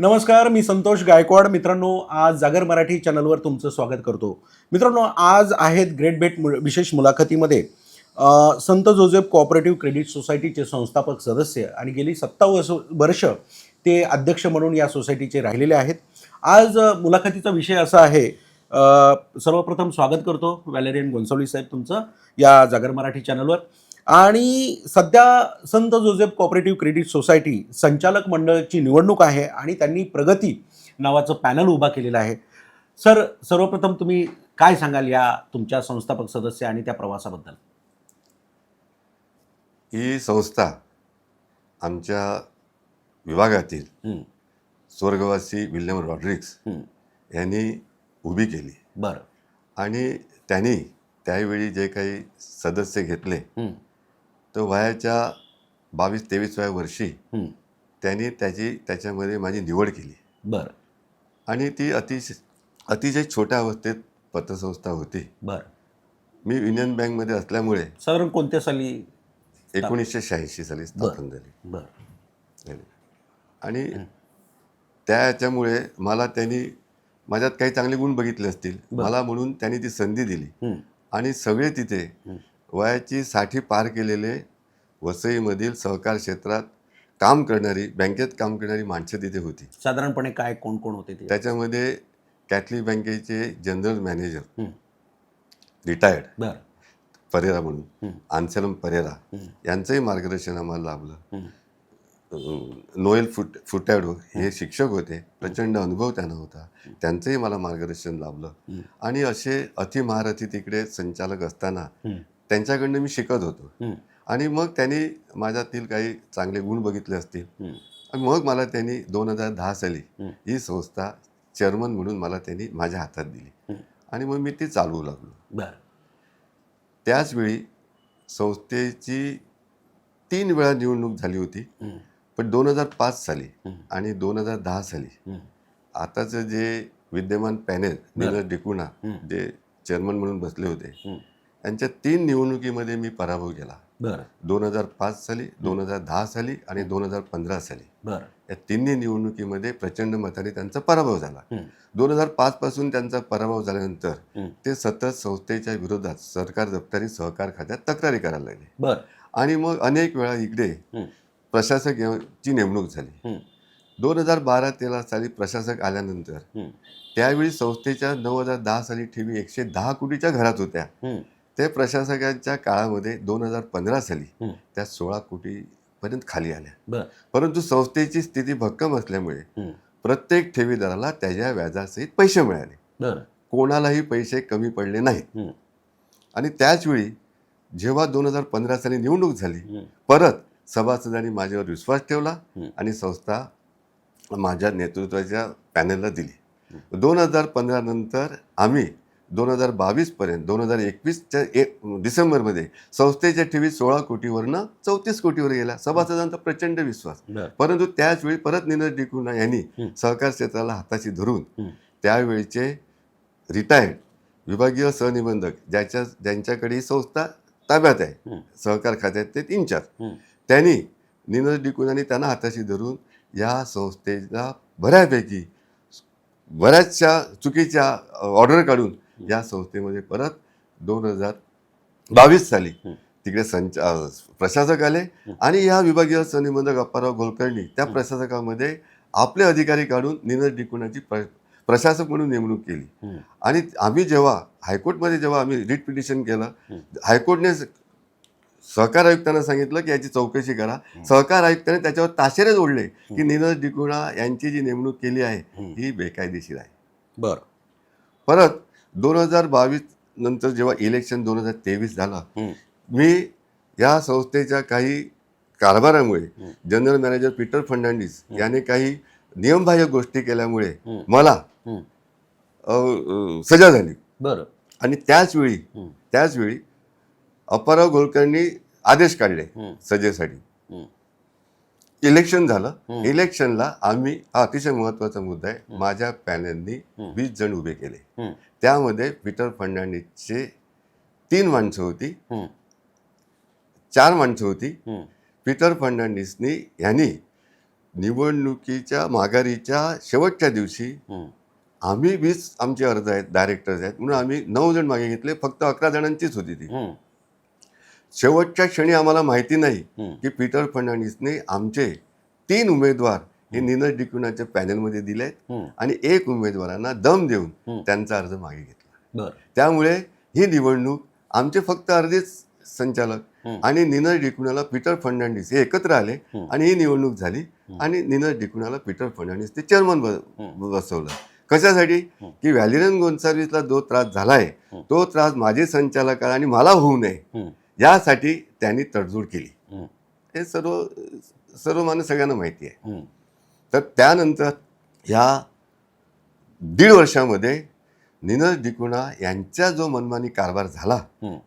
नमस्कार मी संतोष गायकवाड. मित्रांनो आज जागर मराठी चॅनलवर तुमचं स्वागत करतो. मित्रांनो आज आहेत ग्रेट बेट मु- विशेष मुलाखतीमध्ये संत जोसेफ कोऑपरेटिव्ह क्रेडिट सोसायटीचे संस्थापक सदस्य आणि गेली सत्ता वर्ष वर्ष ते अध्यक्ष म्हणून या सोसायटीचे राहिलेले आहेत. आज मुलाखतीचा विषय असा आहे सर्वप्रथम स्वागत करतो वॅलेरियन गोन्सावली साहेब तुमचं या जागर मराठी चॅनलवर. आणि सध्या संत जोसेफ कोऑपरेटिव्ह क्रेडिट सोसायटी संचालक मंडळाची निवडणूक आहे आणि त्यांनी प्रगती नावाचं पॅनल उभा केलेलं आहे. सर सर्वप्रथम तुम्ही काय सांगाल या तुमच्या संस्थापक सदस्य आणि त्या प्रवासाबद्दल? ही संस्था आमच्या विभागातील स्वर्गवासी विल्यम रॉड्रिक्स यांनी उभी केली. बरं. आणि त्यांनी त्यावेळी जे काही सदस्य घेतले तर वयाच्या बावीस तेवीसव्या वर्षी त्यांनी त्याची त्याच्यामध्ये माझी निवड केली. बरं. आणि ती अतिशय अतिशय छोट्या अवस्थेत पतसंस्था होती. बरं. मी युनियन बँकमध्ये असल्यामुळे साधारण कोणत्या साली एकोणीसशे शहाऐंशी साली स्थापन झाली. बरं. आणि त्या याच्यामुळे मला त्यांनी माझ्यात काही चांगले गुण बघितले असतील. मला म्हणून त्यांनी ती संधी दिली. आणि सगळे तिथे. वयाची साठी पार केलेले वसईमधील सहकार क्षेत्रात काम करणारी बँकेत काम करणारी माणसं तिथे होती. साधारणपणे काय कोण कोण होते ते? त्याच्यामध्ये कॅथलिक बँकेचे जनरल मॅनेजर. हं, रिटायर्ड. बरं. परेरा म्हणून. हं, आन्सलम परेरा. हं, यांचंही मार्गदर्शन आम्हाला लाभलं. हं, नोएल फुट फुटॅडो हे शिक्षक होते. प्रचंड अनुभव त्यांना होता. त्यांचंही मला मार्गदर्शन लाभलं. हं, आणि असे अतिमहारथी तिकडे संचालक असताना हं, त्यांच्याकडनं मी शिकत होतो. हं, आणि मग त्यांनी माझ्यातील काही चांगले गुण बघितले असतील. आणि मग मला त्यांनी दोन हजार दहा साली हं. संस्था चेअरमन म्हणून मला त्यांनी माझ्या हातात दिली. आणि मग मी ती चालवू लागलो. बरं. त्याचवेळी संस्थेची तीन वेळा निवडणूक झाली होती. पण दोन हजार पाच साली आणि दोन हजार दहा साली आताचं जे विद्यमान पॅनेल नीरज डिकुणा. जे चेअरमन म्हणून बसले होते. यांच्या तीन निवडणुकीमध्ये मी पराभव केला. बरं. दोन हजार पाच साली दोन हजार दहा साली आणि दोन हजार पंधरा साली. बरं. या तिन्ही निवडणुकीमध्ये प्रचंड मताने त्यांचा पराभव झाला. दोन हजार पाच पासून त्यांचा पराभव झाल्यानंतर ते सतत संस्थेच्या विरोधात सरकार दप्तरी सहकार खात्यात तक्रारी करायला लागले. बरं. आणि मग अनेक वेळा इकडे प्रशासक ची नेमणूक झाली. दोन हजार बारा तेरा साली प्रशासक आल्यानंतर त्यावेळी संस्थेच्या नऊ हजार दहा साली ठेवी एकशे दहा कोटीच्या घरात होत्या. ते प्रशासकांच्या काळामध्ये दोन हजार पंधरा साली त्या सोळा कोटीपर्यंत खाली आल्या. परंतु संस्थेची स्थिती भक्कम असल्यामुळे प्रत्येक ठेवीदाराला त्याच्या व्याजासहित पैसे मिळाले. कोणालाही पैसे कमी पडले नाहीत. आणि त्याचवेळी जेव्हा दोन हजार पंधरा साली निवडणूक झाली परत सभासदांनी माझ्यावर विश्वास ठेवला. आणि संस्था माझ्या नेतृत्वाच्या पॅनलला दिली. दोन हजार पंधरा नंतर आम्ही दोन हजार बावीसपर्यंत दोन हजार एकवीसच्या एक डिसेंबरमध्ये संस्थेच्या ठेवी सोळा कोटीवरनं चौतीस कोटीवर गेल्या सभासदांचा प्रचंड विश्वास. परंतु त्याचवेळी परत नीरज डिकुना यांनी. सहकार क्षेत्राला हाताशी धरून त्यावेळचे रिटायर्ड विभागीय सहनिबंधक ज्याच्या ज्यांच्याकडे ही संस्था ताब्यात आहे सहकार खात्यात ते इन्चार्ज त्यांनी नीरज डिकुनानी त्यांना हाताशी धरून या संस्थेला बऱ्यापैकी बऱ्याचशा चुकीच्या ऑर्डर काढून या संस्थेमध्ये परत दोन हजार बावीस साली. तिकडे संच प्रशासक आले. आणि या विभागीय सहनिबंधक अप्पाराव गोलकर्णी त्या प्रशासकामध्ये आपले अधिकारी काढून नीरज डिकुनाची प्र प्रशासक म्हणून नेमणूक केली आणि आम्ही जेव्हा हायकोर्टमध्ये जेव्हा आम्ही रिट पिटिशन केलं. हायकोर्टने सहकार आयुक्तांना सांगितलं की याची चौकशी करा सहकार आयुक्ताने त्याच्यावर ताशेरे जोडले की नीरज डिकुणा यांची जी नेमणूक केली आहे. ही बेकायदेशीर आहे बरं परत दोन हजार बावीस नंतर जेव्हा इलेक्शन दोन हजार तेवीस झालं मी या संस्थेच्या काही कारभारामुळे. जनरल मॅनेजर पीटर फर्नांडिस याने काही नियमबाह्य गोष्टी केल्यामुळे मला सजा झाली. बरं. आणि त्याचवेळी त्याचवेळी अप्पाराव गोलकर्णी आदेश काढले सजेसाठी. इलेक्शन झालं. इलेक्शनला आम्ही हा अतिशय महत्त्वाचा मुद्दा आहे. माझ्या पॅनलनी. वीस जण उभे केले. त्यामध्ये पीटर फर्नांडिसचे तीन माणसं होती चार माणसं होती पीटर फर्नांडिसनी यांनी निवडणुकीच्या माघारीच्या शेवटच्या दिवशी. आम्ही वीस आमचे अर्ज आहेत डायरेक्टर्स आहेत म्हणून आम्ही नऊ जण मागे घेतले फक्त अकरा जणांचीच होती ती. शेवटच्या क्षणी आम्हाला माहिती नाही. की पीटर फडणवीसने आमचे तीन उमेदवार हे नीरज डिकुणाच्या पॅनलमध्ये दिले आहेत. आणि एक उमेदवारांना दम देऊन. त्यांचा अर्ज मागे घेतला त्यामुळे ही निवडणूक आमचे फक्त अर्धेच संचालक. आणि निनज डिकुणाला पीटर फडणवीस हे एकत्र आले. आणि ही निवडणूक झाली आणि निनज डिकुणाला पीटर फडणवीस ते चेअरमन. बसवलं कशासाठी. की व्हॅलिरन गोन्साल्विसला जो त्रास झालाय. तो त्रास माझे संचालक आणि मला होऊ नये. यासाठी त्यांनी तडजोड केली. हे सर्व सर्वमान्य सगळ्यांना माहिती आहे. तर त्यानंतर ह्या दीड वर्षामध्ये निनज डिकुणा यांचा जो मनमानी कारभार झाला.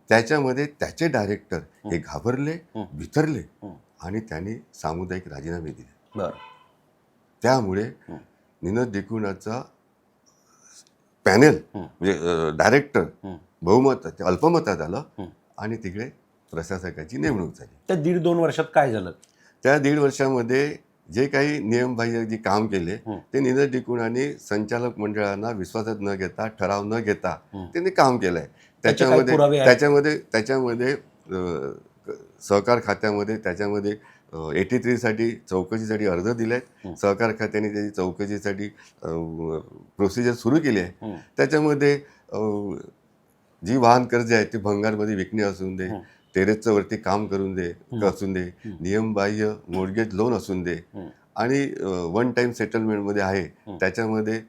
त्याच्यामध्ये त्याचे डायरेक्टर हे घाबरले हम्म. आणि त्यांनी सामुदायिक राजीनामे दिले बर त्यामुळे. निनज डिकुणाचा पॅनेल. म्हणजे डायरेक्टर. बहुमत अल्पमतात आलं. आणि तिकडे प्रशासकाची नेमणूक झाली त्या दीड दोन वर्षात काय झालं त्या दीड वर्षामध्ये जे काही नियमबाह्य जे काम केले. ते निरज डिकुणाने संचालक मंडळांना विश्वासात न घेता ठराव न घेता. त्यांनी काम केलंय त्याच्यामध्ये आहेत? त्याच्यामध्ये त्याच्यामध्ये सहकार खात्यामध्ये त्याच्यामध्ये एटी थ्रीसाठी चौकशीसाठी अर्ज दिलेत हं. सहकार खात्याने त्याची चौकशीसाठी प्रोसिजर सुरू केली आहे. त्याच्यामध्ये जी वाहन कर्ज आहे ती भंगारमध्ये विकणे असून दे. टेरेसचं वरती काम करून दे. असून दे. नियमबाह्य मोर्गेज लोन असून दे. आणि वन टाइम सेटलमेंटमध्ये आहे. त्याच्यामध्ये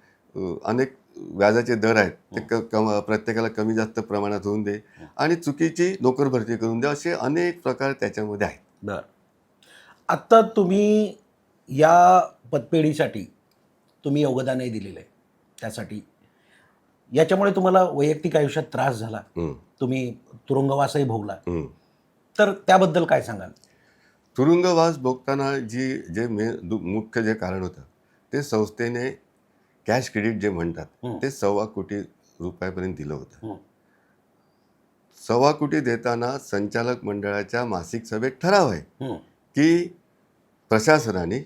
अनेक व्याजाचे दर आहेत ते कम प्रत्येकाला कमी जास्त प्रमाणात होऊन दे. आणि चुकीची नोकर भरती करून दे असे अनेक प्रकार त्याच्यामध्ये आहेत बर आत्ता तुम्ही या पतपेढीसाठी तुम्ही योगदानही दिलेलं आहे त्यासाठी याच्यामुळे तुम्हाला वैयक्तिक आयुष्यात त्रास झाला तुम्ही तुरुंगवासही भोगला हं. तर त्याबद्दल काय सांगाल तुरुंगवास भोगताना जी जे मे मुख्य जे कारण होतं ते संस्थेने कॅश क्रेडिट जे म्हणतात. ते सव्वा कोटी रुपयापर्यंत दिलं होतं. सव्वा कोटी देताना संचालक मंडळाच्या मासिक सभेत ठराव आहे हं. की प्रशासनाने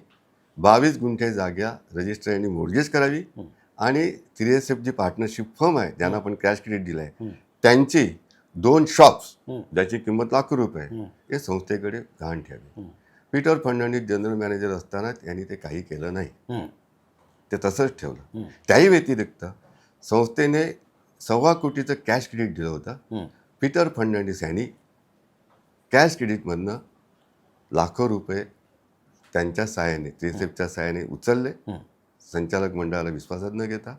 बावीस गुंठे जागा रजिस्टर यांनी मोडगेज करावी. आणि थ्री एस एफ जी पार्टनरशिप फर्म आहे ज्यांना आपण कॅश क्रेडिट दिलं आहे. त्यांची दोन शॉप्स. ज्याची किंमत लाखो रुपये हं. संस्थेकडे गहाण ठेवी हं. पीटर फडणवीस जनरल मॅनेजर असताना त्यांनी ते काही केलं नाही. ते तसंच ठेवलं. त्याही व्यतिरिक्त संस्थेने सव्वा कोटीचं कॅश क्रेडिट दिलं होतं. पीटर फडणवीस यांनी कॅश क्रेडिटमधनं लाखो रुपये त्यांच्या सहाय्याने त्रिसेपच्या सहाय्याने उचलले. संचालक मंडळाला विश्वासात न घेता.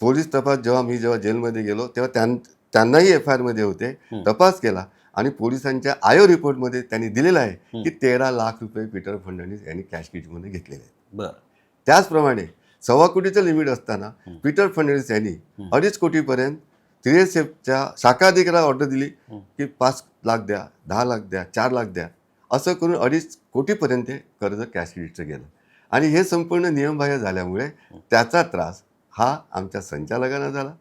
पोलीस तपास जेव्हा मी जेव्हा जेलमध्ये गेलो तेव्हा त्यां त्यांनाही एफ आय आरमध्ये होते. तपास केला आणि पोलिसांच्या आयो रिपोर्टमध्ये त्यांनी दिलेलं आहे. की तेरा लाख रुपये पीटर फडणवीस यांनी कॅश क्रेडिटमध्ये घेतलेले आहेत बर त्याचप्रमाणे सव्वा कोटीचं लिमिट असताना. पीटर फडणवीस यांनी. अडीच कोटीपर्यंत थ्री एस एफच्या शाखा अधिकाऱ्याला ऑर्डर दिली. की पाच लाख द्या दहा लाख द्या चार लाख द्या असं करून अडीच कोटीपर्यंत हे कर्ज कॅश क्रेडिटचं गेलं आणि हे संपूर्ण नियमबाह्य झाल्यामुळे त्याचा त्रास हा आमच्या संचालकांना झाला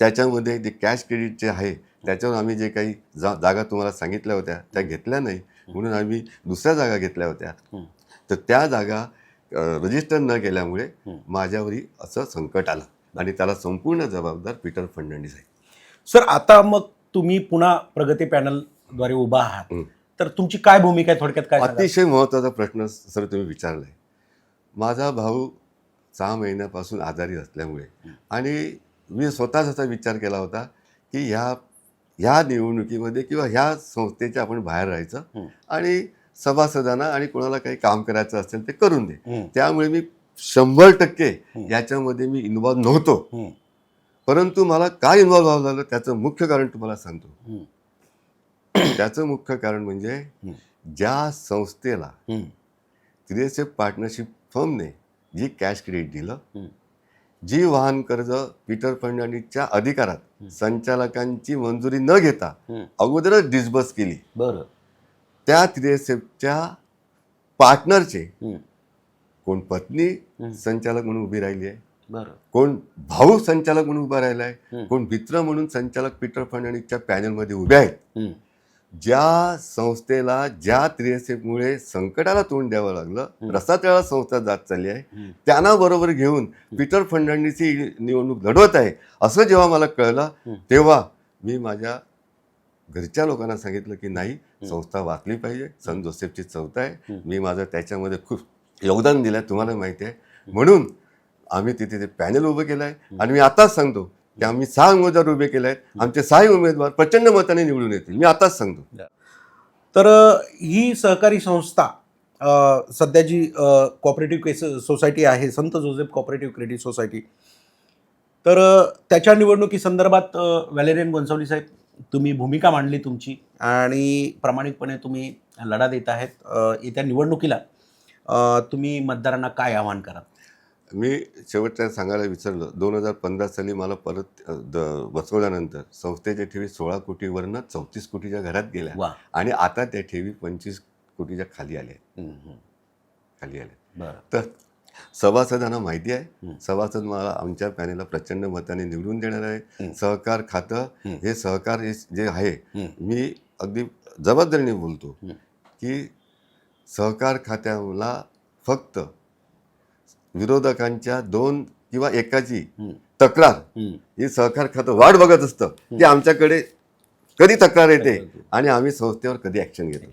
त्याच्यामध्ये जे कॅश क्रेडिट जे आहे त्याच्यावर आम्ही जे काही जा जागा तुम्हाला सांगितल्या होत्या त्या घेतल्या नाही म्हणून आम्ही दुसऱ्या जागा घेतल्या होत्या हं. तर त्या जागा रजिस्टर न केल्यामुळे. माझ्यावरही असं संकट आलं आणि त्याला संपूर्ण जबाबदार पीटर फडणवीस आहे सर आता मग तुम्ही पुन्हा प्रगती पॅनलद्वारे उभा आहात. तर तुमची काय भूमिका आहे थोडक्यात काय? अतिशय महत्त्वाचा प्रश्न सर तुम्ही विचारलाय माझा भाऊ सहा महिन्यापासून आजारी असल्यामुळे. आणि मी स्वतःच असा विचार केला होता की ह्या ह्या निवडणुकीमध्ये किंवा ह्या संस्थेच्या आपण बाहेर राहायचं. आणि सभासदांना आणि कोणाला काही काम करायचं असेल ते करून दे. त्यामुळे मी शंभर टक्के. याच्यामध्ये मी इन्व्हॉल्व नव्हतो. परंतु मला काय इन्व्हॉल्व व्हावं लागलं त्याचं मुख्य कारण तुम्हाला सांगतो. त्याचं मुख्य कारण म्हणजे. ज्या संस्थेला हं. त्रिएसएफ पार्टनरशिप फर्मने जी कॅश क्रेडिट दिलं. जी वाहन कर्ज पीटर फडणवीसच्या अधिकारात. संचालकांची मंजुरी न घेता. अगोदरच डिस्बर्स केली बरं त्या त्रिएसएफच्या पार्टनरचे. कोण पत्नी. संचालक म्हणून उभी राहिली आहे कोण भाऊ संचालक म्हणून उभा राहिला आहे. कोण मित्र म्हणून संचालक पीटर फडणवीसच्या पॅनलमध्ये उभे आहेत. ज्या संस्थेला ज्या त्रिएसएफमुळे संकटाला तोंड द्यावं लागलं हं. रसातळा संस्था जात चालली आहे. त्यांना बरोबर घेऊन पीटर फर्नांडिस ही निवडणूक लढवत आहे असं जेव्हा मला कळलं. तेव्हा मी माझ्या घरच्या लोकांना सांगितलं की नाही. संस्था वाचली पाहिजे सन जोसेफची संस्था आहे. मी माझं त्याच्यामध्ये खूप योगदान दिलं आहे तुम्हाला माहिती आहे म्हणून आम्ही तिथे ते पॅनल उभं केलं आहे आणि मी आताच सांगतो की आम्ही सहा उमेदवार उभे केले आहेत. आमचे सहा उमेदवार प्रचंड मताने निवडून येतील. मी आताच सांगतो. तर ही सहकारी संस्था सध्या जी कॉपरेटिव्ह केस सोसायटी आहे संत जोसेफ कॉपरेटिव्ह क्रेडिट सोसायटी तर त्याच्या निवडणुकीसंदर्भात अ, व्हॅलेरियन गोन्सावली साहेब तुम्ही भूमिका मांडली तुमची आणि प्रामाणिकपणे तुम्ही लढा देत आहेत. येत्या निवडणुकीला तुम्ही मतदारांना काय आवाहन कराल? मी शेवटच्या सांगायला विसरलो दोन हजार पंधरा साली मला परत द- बसवल्यानंतर संस्थेच्या ठेवी सोळा कोटीवरनं चौतीस कोटीच्या घरात गेल्या आणि आता त्या ठेवी पंचवीस कोटीच्या खाली आल्या. खाली आल्या तर सभासदांना माहिती आहे. सभासद मला आमच्या पॅनेलला प्रचंड मताने निवडून देणार आहे. सहकार खातं हं. सहकार हे जे आहे. मी अगदी जबाबदारीने बोलतो. की सहकार खात्याला फक्त विरोधकांच्या दोन किंवा एकाची. तक्रार हं. सहकार खातं वाट बघत असतं. की आमच्याकडे कधी तक्रार येते आणि आम्ही संस्थेवर कधी ॲक्शन घेतो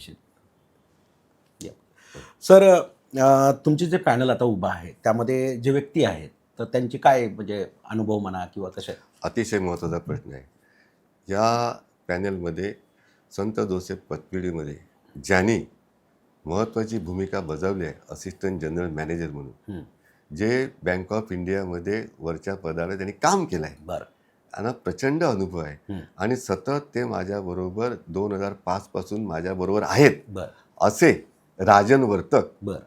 सर तुमचे जे पॅनल आता उभं आहे त्यामध्ये जे व्यक्ती आहेत तर त्यांची काय म्हणजे अनुभव म्हणा किंवा कसे अतिशय महत्त्वाचा प्रश्न आहे. या पॅनलमध्ये संत जोसेफ पतपिढीमध्ये ज्यांनी महत्त्वाची भूमिका बजावली आहे असिस्टंट जनरल मॅनेजर म्हणून. जे बँक ऑफ इंडियामध्ये वरच्या पदाला त्यांनी काम केलं आहे बरं. त्यांना प्रचंड अनुभव आहे. आणि सतत ते माझ्याबरोबर दोन हजार पाचपासून माझ्याबरोबर आहेत. बरं. असे राजन वर्तक. बरं.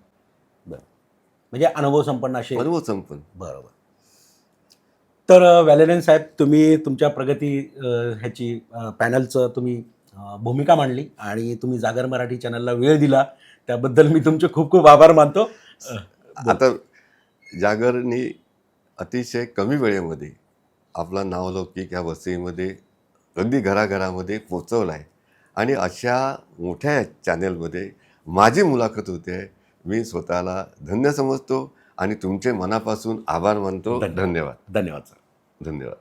बरं. म्हणजे अनुभव संपन्न असे. अनुभव संपन्न. बरोबर. तर व्हॅलेरियन साहेब तुम्ही तुमच्या प्रगती ह्याची पॅनलचं तुम्ही भूमिका मांडली आणि तुम्ही जागर मराठी चॅनलला वेळ दिला. त्याबद्दल मी तुमचे खूप खूप आभार मानतो. आता जागरनी अतिशय कमी वेळेमध्ये आपला नावलौकिक या वसईमध्ये अगदी घराघरामध्ये पोचवला आहे आणि अशा मोठ्या चॅनेलमध्ये माझी मुलाखत होते. मी स्वतःला धन्य समजतो आणि तुमचे मनापासून आभार मानतो. धन्यवाद. धन्यवाद सर. धन्यवाद.